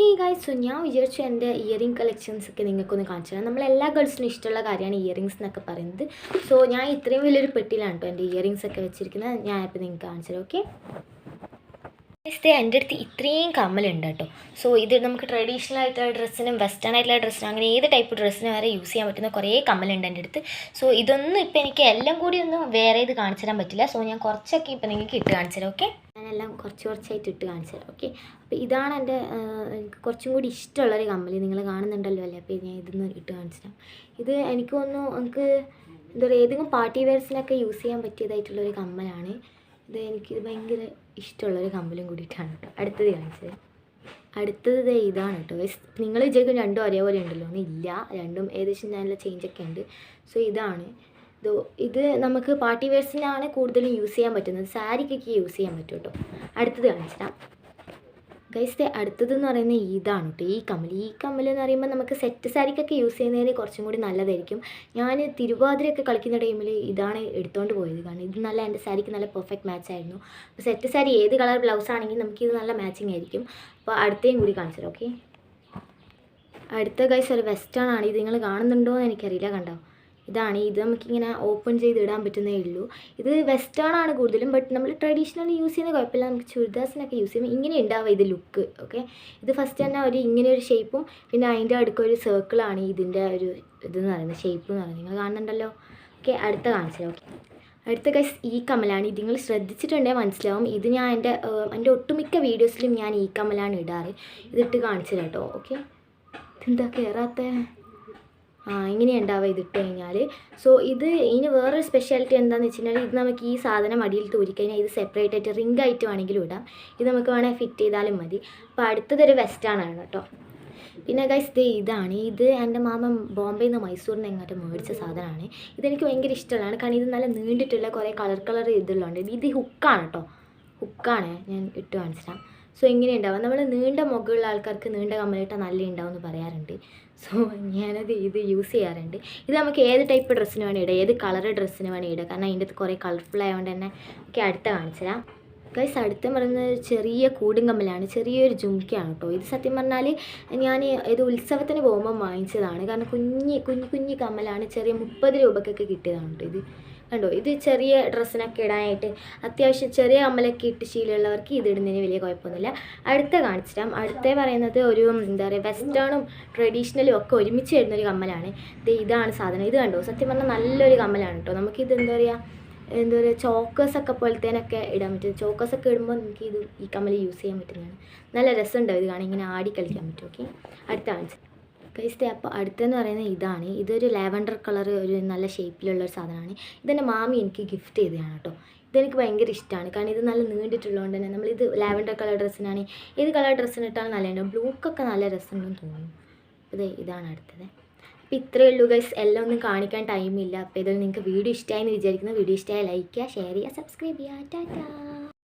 Hey guys so ഞാൻ വിചാരിച്ചു എന്റെ ഇയറിംഗ് കളക്ഷൻസ് ഒക്കെ നിങ്ങൾക്കൊന്ന് കാണിച്ചു തരാം. നമ്മൾ എല്ലാ ഗേൾസിനും ഇഷ്ടമുള്ള കാര്യമാണ് ഇയറിങ്സ് എന്നൊക്കെ പറയുന്നത്. സോ ഞാൻ ഇത്രയും വലിയൊരു പെട്ടിയിലാണ് കേട്ടോ എന്റെ ഇയറിങ്സ് ഒക്കെ വെച്ചിരിക്കുന്നത്. ഞാൻ ഇപ്പോൾ നിങ്ങൾക്ക് കാണിച്ചു തരാം ഓക്കെ എന്റെ അടുത്ത് ഇത്രയും കമ്മലുണ്ട് കേട്ടോ സോ ഇത് നമുക്ക് ട്രഡീഷണൽ ആയിട്ടുള്ള ഡ്രസ്സിനും വെസ്റ്റേൺ ആയിട്ടുള്ള ഡ്രസ്സിനും അങ്ങനെ ഏത് ടൈപ്പ് ഡ്രസ്സിനും വരെ യൂസ് ചെയ്യാൻ പറ്റുന്ന കുറേ കമ്മലുണ്ട് എന്റെ അടുത്ത്. സോ ഇതൊന്നും ഇപ്പോൾ എനിക്ക് എല്ലാം കൂടി ഒന്നും വേറെ ഇത് കാണിച്ചു തരാൻ പറ്റില്ല. സോ ഞാൻ കുറച്ചൊക്കെ ഇപ്പോൾ നിങ്ങൾക്ക് ഇട്ട് കാണിച്ചു തരാം ഓക്കെ ഞാനെല്ലാം കുറച്ച് കുറച്ചായിട്ട് ഇട്ട് കാണിച്ചു തരാം ഓക്കെ അപ്പോൾ ഇതാണ് എന്റെ എനിക്ക് കുറച്ചും കൂടി ഇഷ്ടമുള്ളൊരു കമ്മൽ നിങ്ങൾ കാണുന്നുണ്ടല്ലോ അല്ലേ? അപ്പോൾ ഞാൻ ഇതൊന്ന് ഇട്ട് കാണിച്ചു തരാം. ഇത് എനിക്ക് തോന്നുന്നു നമുക്ക് എന്താ പറയുക ഏതെങ്കിലും പാർട്ടി വെയർസിനൊക്കെ യൂസ് ചെയ്യാൻ പറ്റിയതായിട്ടുള്ളൊരു കമ്മലാണ്. ഇത് എനിക്ക് ഭയങ്കര ഇഷ്ടമുള്ളൊരു കമ്മലും കൂടിയിട്ടാണ് കേട്ടോ. അടുത്തത് കാണിച്ചത് അടുത്തത് ഇതാണ് കേട്ടോ. നിങ്ങൾ വിചാരിക്കും രണ്ടും ഒരേപോലെ ഉണ്ടല്ലോ ഒന്നും ഇല്ല. രണ്ടും ഏകദേശം നല്ല ചേഞ്ചൊക്കെ ഉണ്ട്. സോ ഇതാണ്. ഇതോ ഇത് നമുക്ക് പാർട്ടി വെയർസിനാണ് കൂടുതലും യൂസ് ചെയ്യാൻ പറ്റുന്നത്. സാരിക്കൊക്കെ യൂസ് ചെയ്യാൻ പറ്റും കേട്ടോ. അടുത്തത് കാണിച്ചിട്ടാം ഗൈസ് അടുത്തത് എന്ന് പറയുന്നത് ഇതാണ് കേട്ടോ. ഈ കമ്മൽ ഈ കമ്മൽ എന്ന് പറയുമ്പോൾ നമുക്ക് സെറ്റ് സാരിക്കൊക്കെ യൂസ് ചെയ്യുന്നതിന് കുറച്ചും കൂടി നല്ലതായിരിക്കും. ഞാൻ തിരുവാതിരയൊക്കെ കളിക്കുന്ന ടൈമിൽ ഇതാണ് എടുത്തുകൊണ്ട് പോയത്. കാരണം ഇത് നല്ല എന്റെ സാരിക്ക് നല്ല പെർഫെക്റ്റ് മാച്ച് ആയിരുന്നു. അപ്പോൾ സെറ്റ് സാരി ഏത് കളർ ബ്ലൗസ് ആണെങ്കിൽ നമുക്ക് ഇത് നല്ല മാച്ചിങ് ആയിരിക്കും. അപ്പോൾ അടുത്തേയും കൂടി കാണിച്ചു ഓക്കെ അടുത്ത ഗൈസ് ഒരു വെസ്റ്റേൺ ആണ്. ഇത് നിങ്ങൾ കാണുന്നുണ്ടോ എന്ന് എനിക്കറിയില്ല കണ്ടോ? ഇതാണ്. ഇത് നമുക്കിങ്ങനെ ഓപ്പൺ ചെയ്ത് ഇടാൻ പറ്റുന്നേ ഉള്ളൂ. ഇത് വെസ്റ്റേൺ ആണ് കൂടുതലും ബട്ട് നമ്മൾ ട്രഡീഷണൽ യൂസ് ചെയ്യുന്ന കുഴപ്പമില്ല. നമുക്ക് ചുരിദാസിനൊക്കെ യൂസ് ചെയ്യുമ്പോൾ ഇങ്ങനെ ഉണ്ടാവുക ഇത് ലുക്ക് ഓക്കെ ഇത് ഫസ്റ്റ് തന്നെ ഒരു ഇങ്ങനെ ഒരു ഷേപ്പും പിന്നെ അതിന്റെ അടുക്ക ഒരു സർക്കിളാണ് ഇതിന്റെ ഒരു ഇതെന്ന് പറയുന്നത് ഷേപ്പ് എന്ന് പറയുന്നത്. നിങ്ങൾ കാണുന്നുണ്ടല്ലോ? ഓക്കെ അടുത്ത കാണിച്ചത് ഓക്കെ അടുത്ത കൈസ് ഈ കമ്മലാണ് ഇത് നിങ്ങൾ ശ്രദ്ധിച്ചിട്ടുണ്ടെങ്കിൽ മനസ്സിലാവും. ഇത് ഞാൻ എന്റെ എന്റെ ഒട്ടുമിക്ക വീഡിയോസിലും ഞാൻ ഈ കമ്മലാണ് ഇടാറ്. ഇതിട്ട് കാണിച്ചു കേട്ടോ ഓക്കെ ഇതെന്താ കയറാത്ത ഇങ്ങനെ ഉണ്ടാവുക ഇതിട്ട് കഴിഞ്ഞാൽ സോ ഇത് ഇനി വേറൊരു സ്പെഷ്യാലിറ്റി എന്താണെന്ന് വെച്ചിട്ടുണ്ടെങ്കിൽ ഇത് നമുക്ക് ഈ സാധനം അടിയിൽ തൂരിക്കഴിഞ്ഞാൽ ഇത് സെപ്പറേറ്റ് ആയിട്ട് റിംഗ് ആയിട്ട് വേണമെങ്കിലും ഇടാം. ഇത് നമുക്ക് വേണമെങ്കിൽ ഫിറ്റ് ചെയ്താലും മതി. അപ്പോൾ അടുത്തതൊരു വെസ്റ്റാണ് കേട്ടോ. പിന്നെ ഗൈസ് ഇത് ഇതാണ്. ഇത് എന്റെ മാമ ബോംബെയിൽ നിന്ന് മൈസൂരിൽ നിന്ന് എങ്ങോട്ട് മേടിച്ച സാധനമാണ്. ഇതെനിക്ക് ഭയങ്കര ഇഷ്ടമുള്ളതാണ്. കാരണം ഇത് നല്ല നീണ്ടിട്ടുള്ള കുറേ കളർ കളർ ഇതുള്ളതുണ്ട് ഇത് ഹുക്കാണ് കേട്ടോ. ഹുക്കാണ് ഞാൻ ഇട്ട് കാണിച്ചിട്ടാം സോ ഇങ്ങനെ ഉണ്ടാവും നമ്മൾ നീണ്ട മുകളിലുള്ള ആൾക്കാർക്ക് നീണ്ട കമ്മലിട്ടാൽ നല്ല ഉണ്ടാവും എന്ന് പറയാറുണ്ട്. സോ ഞാനത് ഇത് യൂസ് ചെയ്യാറുണ്ട്. ഇത് നമുക്ക് ഏത് ടൈപ്പ് ഡ്രസ്സിന് വേണം ഇടാം. ഏത് കളർ ഡ്രസ്സിന് വേണം ഇടാം. കാരണം അതിന്റെ അകത്ത് കുറേ കളർഫുൾ ആയതുകൊണ്ട് തന്നെ ഒക്കെ അടുത്ത കാണിച്ചുതരാം. ഗൈസ് അടുത്ത് പറയുന്നത് ചെറിയ കൂടും കമ്മലാണ്. ചെറിയൊരു ജുംക്കയാണ് കേട്ടോ. ഇത് സത്യം പറഞ്ഞാൽ ഞാൻ ഇത് ഉത്സവത്തിന് പോകുമ്പോൾ വാങ്ങിച്ചതാണ്. കാരണം കുഞ്ഞി കുഞ്ഞു കുഞ്ഞ് കമ്മലാണ്. ചെറിയ മുപ്പത് രൂപക്കൊക്കെ കിട്ടിയതാണ് കേട്ടോ ഇത്. കണ്ടോ? ഇത് ചെറിയ ഡ്രസ്സിനൊക്കെ ഇടാനായിട്ട് അത്യാവശ്യം ചെറിയ അമ്മലൊക്കെ ഇട്ട് ശീലമുള്ളവർക്ക് ഇത് ഇടുന്നതിന് വലിയ കുഴപ്പമൊന്നുമില്ല. അടുത്ത കാണിച്ചിട്ടാം അടുത്ത പറയുന്നത് ഒരു എന്താ പറയുക വെസ്റ്റേണും ട്രഡീഷണലും ഒക്കെ ഒരുമിച്ച് വരുന്നൊരു കമ്മലാണ്. ഇത് ഇതാണ് സാധനം. ഇത് കണ്ടോ? സത്യം പറഞ്ഞാൽ നല്ലൊരു കമ്മലാണ് കേട്ടോ. നമുക്കിത് എന്താ പറയുക എന്താ പറയുക ചോക്കേഴ്സൊക്കെ പോലത്തേനൊക്കെ ഇടാൻ പറ്റും. ചോക്കേഴ്സ് ഒക്കെ ഇടുമ്പോൾ നമുക്ക് ഇത് ഈ കമ്മൽ യൂസ് ചെയ്യാൻ പറ്റുന്നതാണ്. നല്ല രസമുണ്ടാവും ഇത് കാണാൻ. ഇങ്ങനെ ആടി കളിക്കാൻ പറ്റും. ഓക്കെ? അടുത്ത കാണിച്ചു കൈസ്റ്റേ അപ്പോൾ അടുത്തെന്ന് പറയുന്നത് ഇതാണ്. ഇതൊരു ലാവൻഡർ കളർ ഒരു നല്ല ഷേപ്പിലുള്ള ഒരു സാധനമാണ്. ഇതെന്റെ മാമി എനിക്ക് ഗിഫ്റ്റ് ചെയ്തതാണ് കേട്ടോ ഇതെനിക്ക് ഭയങ്കര ഇഷ്ടമാണ് കാരണം ഇത് നല്ല നീണ്ടിട്ടുള്ളതുകൊണ്ട് തന്നെ നമ്മളിത് ലാവൻഡർ കളർ ഡ്രസ്സിനാണ്. ഏത് കളർ ഡ്രസ്സിന് ഇട്ടാലും നല്ലതുണ്ടാവും ബ്ലൂക്കൊക്കെ നല്ല രസമുണ്ടെന്ന് തോന്നുന്നു. ഇത് ഇതാണ് അടുത്തത്. അപ്പോൾ ഇത്രയേ ഉള്ളൂ ഗൈസ് എല്ലാം ഒന്നും കാണിക്കാൻ ടൈമില്ല അപ്പോൾ ഇതിൽ നിങ്ങൾക്ക് വീഡിയോ ഇഷ്ടമായി എന്ന് വിചാരിക്കുന്നു. വീഡിയോ ഇഷ്ടമായി ലൈക്ക് ചെയ്യുക ഷെയർ ചെയ്യുക സബ്സ്ക്രൈബ് ചെയ്യുക. ടാറ്റാ.